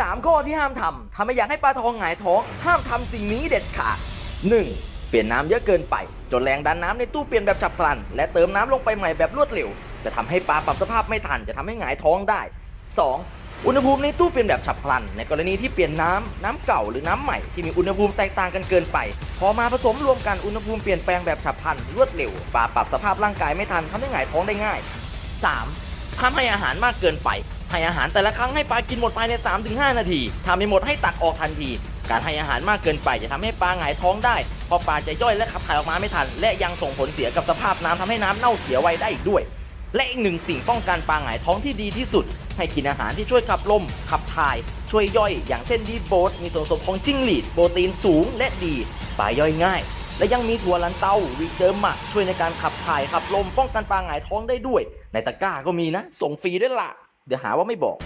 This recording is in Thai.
3 ข้อที่ห้ามทำถ้าไม่อยากให้ปลาทองหงายท้อง ห้ามทำสิ่งนี้เด็ดขาด 1. เปลี่ยนน้ำเยอะเกินไป จนแรงดันน้ำในตู้เปลี่ยนแบบฉับพลัน และเติมน้ำลงไปใหม่แบบรวดเร็ว จะทำให้ปลาปรับสภาพไม่ทัน จะทำให้หงายท้องได้ 2. อุณหภูมิในตู้เปลี่ยนแบบฉับพลัน ในกรณีที่เปลี่ยนน้ำน้ำเก่าหรือน้ำใหม่ที่มีอุณหภูมิแตกต่างกันเกินไป พอมาผสมรวมกันอุณหภูมิเปลี่ยนแปลงแบบฉับพลันรวดเร็วปลาปรับสภาพร่างกายไม่ทันทำให้หงายท้องได้ง่าย 3. ห้ามให้อาหารมากเกินไป ให้อาหารแต่ละครั้งให้ปลากินหมดภายใน 3-5 นาทีถ้าไม่หมดให้ตักออกทันที การให้อาหารมากเกินไปจะทำให้ปลาหงายท้องได้เพราะปลาจะย่อยและขับถ่ายออกมาไม่ทัน และยังส่งผลเสียกับสภาพน้ำทำให้น้ำเน่าเสียไวได้อีกด้วย และอีกหนึ่งสิ่งป้องกันปลาหงายท้องที่ดีที่สุด ให้กินอาหารที่ช่วยขับลมขับถ่าย ช่วยย่อย อย่างเช่นดีโบสมีส่วนผสมของจิ้งหรีดโปรตีนสูงและดีปลาย่อยง่าย และยังมีถั่วลันเตาวีเจอร์มักช่วยในการขับถ่ายขับลมป้องกันปลาหงายท้องได้ด้วย ในตะกร้าก็มีนะ ส่งฟรีด้วยล่ะ เดี๋ยวหาว่าไม่บอก